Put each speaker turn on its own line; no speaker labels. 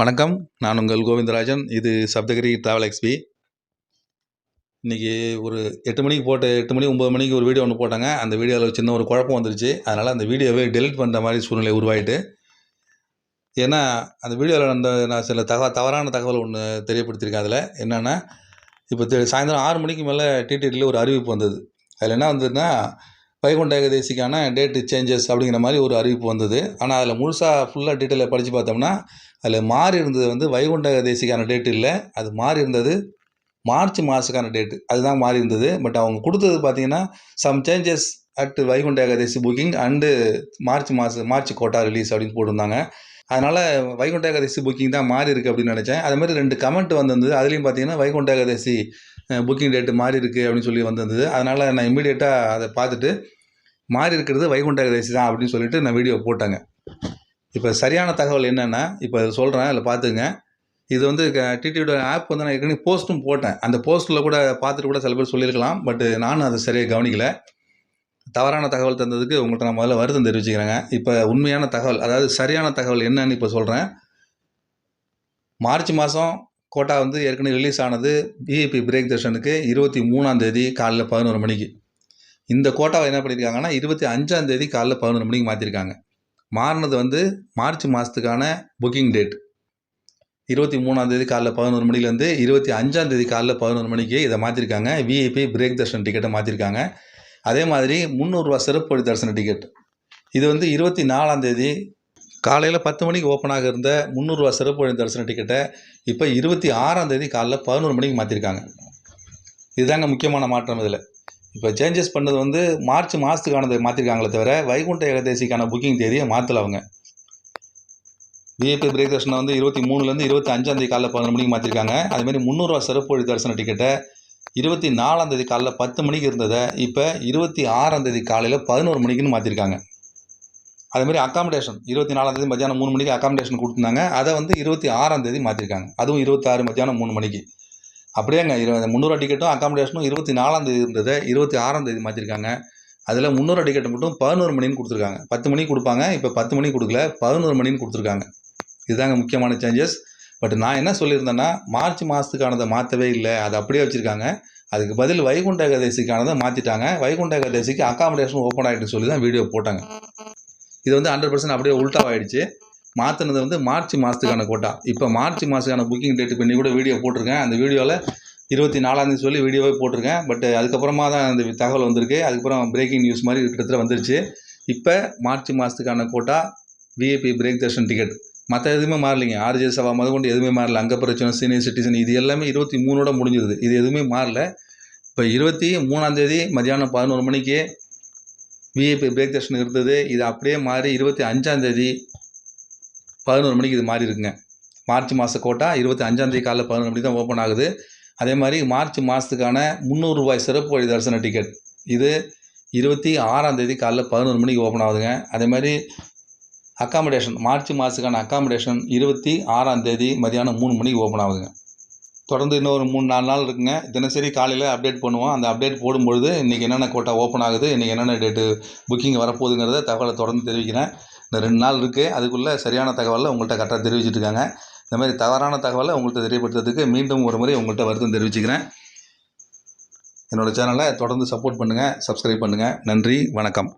வணக்கம் நான் உங்கள் கோவிந்தராஜன் இது சப்தகிரி ட்ராவல் எக்ஸ்பி இன்றைக்கி ஒரு எட்டு மணிக்கு போட்டு எட்டு மணி ஒம்பது மணிக்கு ஒரு வீடியோ ஒன்று போட்டாங்க அந்த வீடியோவில் சின்ன ஒரு குழப்பம் வந்துருச்சு அதனால் அந்த வீடியோவே டெலிட் பண்ணுற மாதிரி சூழ்நிலை உருவாயிட்டு ஏன்னா அந்த வீடியோவில் அந்த நான் சில தக தவறான தகவல் ஒன்று தெரியப்படுத்தியிருக்கேன் அதில் என்னென்னா இப்போ தெ- சாயந்தரம் ஆறு மணிக்கு மேலே டிடிடியில் ஒரு அறிவிப்பு வந்தது அதில் என்ன வந்ததுன்னா வைகுண்ட ஏகதேசிக்கான டேட்டு சேஞ்சஸ் அப்படிங்கிற மாதிரி ஒரு அறிவிப்பு வந்தது. ஆனால் அதில் முழுசாக ஃபுல்லாக டீட்டெயிலாக படித்து பார்த்தோம்னா அதில் மாறி இருந்தது வந்து வைகுண்ட ஏகதேசிக்கான டேட் இல்லை. அது மாறி இருந்தது மார்ச் மாதத்துக்கான டேட்டு அதுதான் மாறி இருந்தது. பட் அவங்க கொடுத்தது பார்த்தீங்கன்னா some changes at Vaikunta Ekadasi booking and March மாதம் மார்ச் கோட்டா ரிலீஸ் அப்படின்னு போட்டிருந்தாங்க. அதனால் வைகுண்ட ஏகாதசி புக்கிங் தான் மாறி இருக்குது அப்படின்னு நினச்சேன். அதே மாதிரி ரெண்டு கமெண்ட் வந்திருந்தது. அதுலேயும் பார்த்தீங்கன்னா வைகுண்ட ஏகாதசி புக்கிங் டேட்டு மாறி இருக்குது அப்படின்னு சொல்லி வந்திருந்தது. அதனால் நான் இமீடியட்டாக அதை பார்த்துட்டு மாறி இருக்கிறது வைகுண்ட ஏகாதசி தான் அப்படின்னு சொல்லிட்டு நான் வீடியோ போட்டேங்க. இப்போ சரியான தகவல் என்னென்னா இப்போ சொல்கிறேன் அதில் பார்த்துங்க இது வந்து டிடியோட ஆப் வந்து நான் ஏற்கனவே போஸ்ட்டும் போட்டேன். அந்த போஸ்ட்டில் கூட பார்த்துட்டு கூட சில பேர் சொல்லியிருக்கலாம் பட் நானும் அதை சரியாக கவனிக்கலை. தவறான தகவல் தந்ததுக்கு உங்கள்கிட்ட நான் முதல்ல வருத்தம் தெரிவிச்சுக்கிறேங்க. இப்போ உண்மையான தகவல் அதாவது சரியான தகவல் என்னன்னு இப்போ சொல்கிறேன் மார்ச் மாதம் கோட்டா வந்து ஏற்கனவே ரிலீஸ் ஆனது விஐபி பிரேக் தர்ஷனுக்கு இருபத்தி மூணாம் தேதி காலைல பதினோரு மணிக்கு. இந்த கோட்டாவை என்ன பண்ணியிருக்காங்கன்னா இருபத்தி அஞ்சாம் தேதி காலைல பதினோரு மணிக்கு மாற்றிருக்காங்க மாறினது வந்து மார்ச் மாதத்துக்கான புக்கிங் டேட் இருபத்தி மூணாம் தேதி காலைல பதினோரு மணிலேருந்து இருபத்தி அஞ்சாம் தேதி காலைல பதினோரு மணிக்கு இதை மாற்றிருக்காங்க விஐபி பிரேக் தர்ஷன் டிக்கெட்டை மாற்றிருக்காங்க அதே மாதிரி முந்நூறுரூவா சிறப்பு வழி தரிசன டிக்கெட் இது வந்து இருபத்தி நாலாம் தேதி காலையில் பத்து மணிக்கு ஓப்பனாக இருந்த முந்நூறுரூவா சிறப்பு வழி தரிசன டிக்கெட்டை இப்போ இருபத்தி ஆறாம் தேதி காலைல பதினோரு மணிக்கு மாற்றிருக்காங்க இதுதாங்க முக்கியமான மாற்றம் இதில். இப்போ சேஞ்சஸ் பண்ணது வந்து மார்ச் மாதத்துக்கானதை மாற்றிருக்காங்களே தவிர வைகுண்ட ஏகாதேசிக்கான புக்கிங் தேதியை மாற்றல அவங்க. விஐபி பிரேக் தர்ஷனை வந்து இருபத்தி மூணுலேருந்து இருபத்தி அஞ்சாம் தேதி காலைல பதினொரு மணிக்கு மாற்றிருக்காங்க அதுமாரி முந்நூறுரூவா சிறப்பு வழி தரிசன டிக்கெட்டை இருபத்தி நாலாம் தேதி காலைல பத்து மணிக்கு இருந்ததை இப்போ இருபத்தி ஆறாம் தேதி காலையில் பதினோரு மணிக்குன்னு மாற்றிருக்காங்க அது மாதிரி அக்காமடேஷன் இருபத்தி நாலாம் தேதி மத்தியானம் மூணு மணிக்கு அக்காமடேஷன் கொடுத்துருந்தாங்க. அதை வந்து இருபத்தி ஆறாம் தேதி மாற்றிருக்காங்க அதுவும் இருபத்தாறு மத்தியானம் மூணு மணிக்கு. அப்படியேங்க இருபது முந்நூறுவா டிக்கெட்டும் அக்காமடேஷனும் இருபத்தி நாலாம் தேதி இருந்ததை இருபத்தி ஆறாம் தேதி மாற்றிருக்காங்க அதில் முந்நூறுவா டிக்கெட் மட்டும் பதினோரு மணின்னு கொடுத்துருக்காங்க. பத்து மணிக்கு கொடுப்பாங்க இப்போ பத்து மணிக்கு கொடுக்கல பதினோரு மணின்னு கொடுத்துருக்காங்க. இதுதாங்க முக்கியமான சேஞ்சஸ் பட் நான் என்ன சொல்லியிருந்தேன்னா மார்ச் மாதத்துக்கானதை மாற்றவே இல்லை. அதை அப்படியே வச்சுருக்காங்க. அதுக்கு பதில் வைகுண்ட ஏகாதசிக்கானதை மாற்றிட்டாங்க வைகுண்ட ஏகாதசிக்கு அக்காமடேஷன் ஓப்பன் ஆகிட்டு சொல்லி தான் வீடியோ போட்டாங்க. இது வந்து ஹண்ட்ரட் பர்சன்ட் அப்படியே உல்ட்டாவாயிடுச்சு மாற்றினது வந்து மார்ச் மாதத்துக்கான கோட்டா இப்போ மார்ச் மாதத்துக்கான புக்கிங் டேட் பண்ணி கூட வீடியோ போட்டிருக்கேன். அந்த வீடியோவில் இருபத்தி நாலாந்தேதி சொல்லி வீடியோவே போட்டிருக்கேன். பட் அதுக்கப்புறமா தான் அந்த தகவல் வந்திருக்கு. அதுக்கப்புறம் பிரேக்கிங் நியூஸ் மாதிரி கிட்டத்தட்ட வந்துருச்சு. இப்போ மார்ச் மாதத்துக்கான quota VIP break darshan ticket மற்ற எதுவுமே மாறலைங்க. ஆர்ஜே சபா முதற்கொண்டு எதுவுமே மாறல. அங்கே பிரச்சனை சீனியர் சிட்டிசன் இது எல்லாமே இருபத்தி மூணோட முடிஞ்சிருது இது எதுவுமே மாறல. இப்போ இருபத்தி மூணாந்தேதி மதியானம் பதினோரு மணிக்கு விஐபி பிரேக் தர்ஷன் இருந்தது. இது அப்படியே மாறி இருபத்தி அஞ்சாந்தேதி பதினோரு மணிக்கு இது மாறி இருக்குங்க. மார்ச் மாத கோட்டா இருபத்தி அஞ்சாந்தேதி காலைல பதினொரு மணிக்கு தான் ஓப்பன் ஆகுது. அதே மாதிரி மார்ச் மாதத்துக்கான முந்நூறுரூபாய் சிறப்பு வழி தரிசன டிக்கெட் இது இருபத்தி ஆறாந்தேதி காலைல பதினோரு மணிக்கு ஓப்பன் ஆகுதுங்க. அதே மாதிரி அக்காமடேஷன் மார்ச் மாதத்துக்கான அக்காமடேஷன் இருபத்தி ஆறாந்தேதி மதியானம் மூணு மணிக்கு ஓப்பன் ஆகுதுங்க. தொடர்ந்து இன்னொரு மூணு நாலு நாள் இருக்குங்க. தினசரி காலையில் அப்டேட் பண்ணுவோம். அந்த அப்டேட் போடும்பொழுது இன்றைக்கி என்னென்ன கோட்டா ஓப்பன் ஆகுது இன்றைக்கி என்னென்ன டேட்டு புக்கிங் வரப்போகுதுங்கிறத தகவலை தொடர்ந்து தெரிவிக்கிறேன். இந்த ரெண்டு நாள் இருக்குது அதுக்குள்ளே சரியான தகவலை உங்கள்கிட்ட கரெக்டாக தெரிவிச்சிட்ருக்காங்க இந்த மாதிரி தவறான தகவலை உங்கள்கிட்ட தெரியப்படுத்துறதுக்கு மீண்டும் ஒரு முறை உங்கள்கிட்ட வருத்தம் தெரிவிச்சுக்கிறேன். என்னோடய சேனலை தொடர்ந்து சப்போர்ட் பண்ணுங்கள் சப்ஸ்கிரைப் பண்ணுங்கள் நன்றி வணக்கம்.